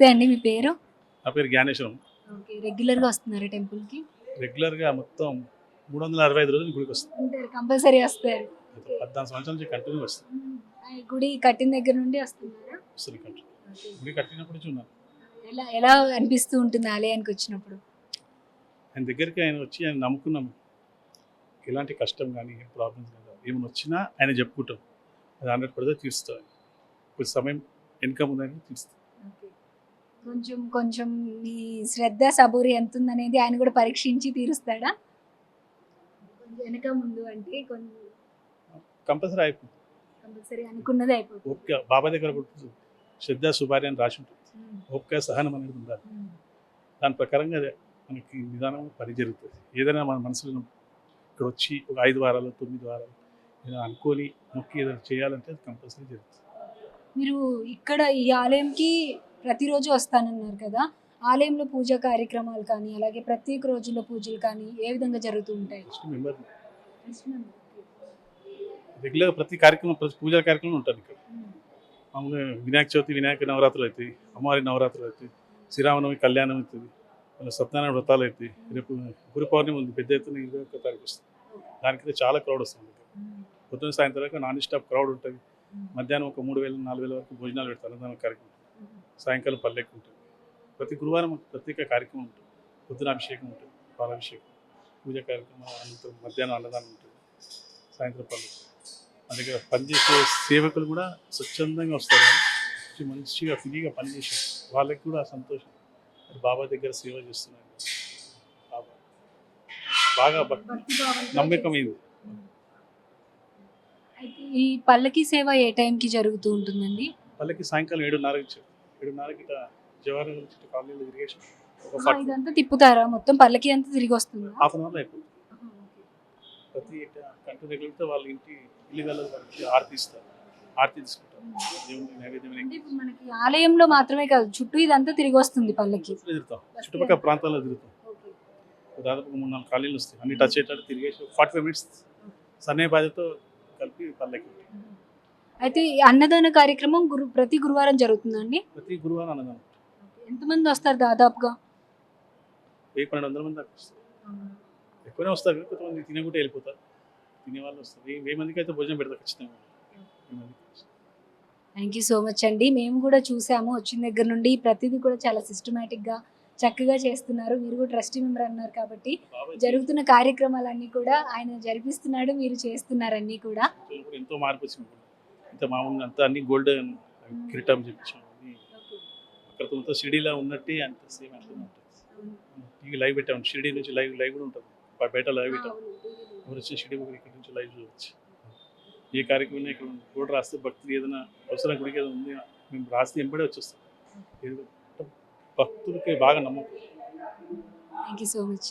నమస్తే అండి మీ పేరు? నా పేరు జ్ఞానేశ్వరం. ఓకే రెగ్యులర్గా వస్తున్నారు టెంపుల్కి? రెగ్యులర్గా మొత్తం మూడు వందల అరవై ఐదు రోజులు గుడికి వస్తాం ఉంటారు కంపల్సరీ వస్తారు. పద్నాలుగు సంవత్సరాల నుంచి కంటిన్యూ వస్తాం ఆ గుడి కట్టిన దగ్గర నుండి వస్తున్నారా? వస్తుంది కంటిన్యూ గుడి కట్టినప్పుడు నుంచి ఉన్నాను ఎలా ఎలా అనిపిస్తూ ఉంటుంది ఆలయానికి వచ్చినప్పుడు? ఆయన దగ్గరికి ఆయన వచ్చి ఆయన నమ్ముకున్నాం. ఎలాంటి కష్టం కానీ ఏం ప్రాబ్లమ్స్ కానీ ఏమైనా వచ్చినా ఆయన చెప్పుకుంటాం. అది హండ్రెడ్ పర్సెంట్ తీరుస్తాం. కొంచెం సమయం వెనుక ఉందని తీరుస్తాం. కొంచెం కొంచెం మీ శ్రద్ధ సబూరి ఎంత ఉందనేది ఆయన కూడా పరీక్షించి తీరుస్తాడా? కొంచెం వెనక ముందు అంటే కొంచెం కంపల్సరీ అయిపోతుంది. కంపల్సరీ అనుకున్నది అయిపోతుంది. ఓపిక బాబా దగ్గర పుట్టుతుంది శ్రద్ధ సుభార్య అని రాసి ఉంటుంది ఓపిక సహనం అనేది ఉండాలి. దాని ప్రకారంగా మనకి నిదానం పని జరుగుతుంది. ఏదైనా మన మనసులో ఇక్కడ వచ్చి ఒక ఐదు వారాలు తొమ్మిది వారాలు ఏదైనా అనుకొని మొక్కి ఏదైనా చేయాలంటే అది కంపల్సరీ జరుగుతుంది. మీరు ఇక్కడ ఈ ఆలయంకి ప్రతిరోజు వస్తానన్నారు కదా. ఆలయంలో పూజా కార్యక్రమాలు కానీ అలాగే ప్రత్యేక రోజుల్లో పూజలు కానీ ఏ విధంగా జరుగుతూ ఉంటాయి? రెగ్యులర్ ప్రతి కార్యక్రమం ప్రతి పూజా కార్యక్రమం ఉంటుంది ఇక్కడ. మామూలుగా వినాయక చవితి వినాయక నవరాత్రులు అవుతాయి అమ్మవారి నవరాత్రులు అవుతాయి శ్రీరామనవమి కళ్యాణం అవుతుంది సత్యనారాయణ వ్రతాలు అవుతాయి రేపు గురు పౌర్ణమి ఉంది పెద్ద ఎత్తున ఇరవై ఒక్క తారీఖు వస్తుంది. దానికైతే చాలా క్రౌడ్ వస్తుంది పొద్దున్న సాయంత్రం వరకు నాన్ స్టాప్ క్రౌడ్ ఉంటుంది మధ్యాహ్నం ఒక మూడు వేల నాలుగు వేల వరకు భోజనాలు పెడతారు అన్నదాన కార్యక్రమం. సాయంకాలం పల్లెకి ఉంటుంది. ప్రతి గురువారం ప్రత్యేక కార్యక్రమం ఉంటుంది. పొద్దున అభిషేకం ఉంటుంది పాలాభిషేకం పూజ కార్యక్రమం అనంతరం మధ్యాహ్నం అన్నదానం ఉంటుంది. సాయంత్రం పల్లె. దగ్గర పనిచేసే సేవకులు కూడా స్వచ్ఛందంగా వస్తారు. మంచిగా ఫ్రీగా పనిచేసారు వాళ్ళకి కూడా సంతోషం. బాబా దగ్గర సేవ చేస్తున్నారు. బాబా. బాగా నమ్మకమైంది అయితే ఈ పల్లకి సేవ ఏ టైంకి జరుగుతూ ఉంటుందండి? వాళ్ళకి సాయంకాలం ఏడున్నరకి ఇచ్చారు ఏడున్నరకి ఇట్లా జవహర్ కాలనీలో తిరిగేసి ఒక ఫార్టీ ఇదంతా తిప్పుతారా? మొత్తం పల్లకి అంతా తిరిగి వస్తుందా? హాఫ్ అన్ అవర్లో అయిపోతుంది. ప్రతి కంటి దగ్గరితో వాళ్ళ ఇంటి ఇల్లు వెళ్ళదు వాళ్ళకి ఆరతి ఇస్తారు. ఆరతి తీసుకుంటారు. దేవుని నైవేద్యం అంటే ఇప్పుడు మనకి ఆలయంలో మాత్రమే కాదు చుట్టూ ఇదంతా తిరిగి వస్తుంది పల్లకి. తిరుగుతాం. చుట్టుపక్కల ప్రాంతాల్లో తిరుగుతాం. దాదాపు మూడు నాలుగు ఖాళీలు వస్తాయి. అన్ని టచ్ అయ్యేటట్టు తిరిగేసి ఫార్టీ ఫైవ్ మినిట్స్ సన్నయ్య బాధ్యతో కలిపి పల్లెకి. అయితే ఈ అన్నదాన కార్యక్రమం గురు ప్రతి గురువారం జరుగుతుందండి? ప్రతి గురువారం అన్నదానం. ఎంతమంది వస్తారు దాదాపుగా? వెయ్యి పన్నెండు వందల మంది దాకా వస్తారు. ఎక్కువనే వస్తారు కొంతమంది తినకుంటే వెళ్ళిపోతారు. తినే వాళ్ళు వస్తారు. వెయ్యి మందికి అయితే భోజనం పెడతారు ఖచ్చితంగా. వెయ్యి మందికి థ్యాంక్ యూ సో మచ్ అండి. మేము కూడా చూసాము వచ్చిన దగ్గర నుండి. ప్రతిదీ కూడా చాలా సిస్టమేటిక్గా చక్కగా చేస్తున్నారు. మీరు కూడా ట్రస్టీ మెంబర్ అన్నారు కాబట్టి. జరుగుతున్న కార్యక్రమాలన్నీ కూడా ఆయన జరిపిస్తున్నాడు మీరు చేస్తున్నారు అన్నీ కూడా. జీవితంలో కూడా ఎంతో మార్పు వచ్చింది. ఇంత మామూలుగా అంతా అన్ని గోల్డ్ కిరీటం చెప్పించాం అన్ని అక్కడ మొత్తం షిరిడీలో ఉన్నట్టే అంత సేమ్ అట్లా ఉంటుంది. టీవీ లైవ్ పెట్టాము షిరిడీ నుంచి లైవ్ లైవ్ కూడా ఉంటుంది. బయట లైవ్ పెట్టాం. ఎవరు వచ్చి షిరిడీ ఇక్కడ నుంచి లైవ్ చూడవచ్చు ఏ కార్యక్రమం ఇక్కడ కూడా రాస్తే భక్తులు ఏదైనా అవసరం గుడికి ఏదైనా ఉంది మేము రాస్తే ఎంబడే వచ్చేస్తాం. భక్తులకి బాగా నమ్మకం. Thank you so much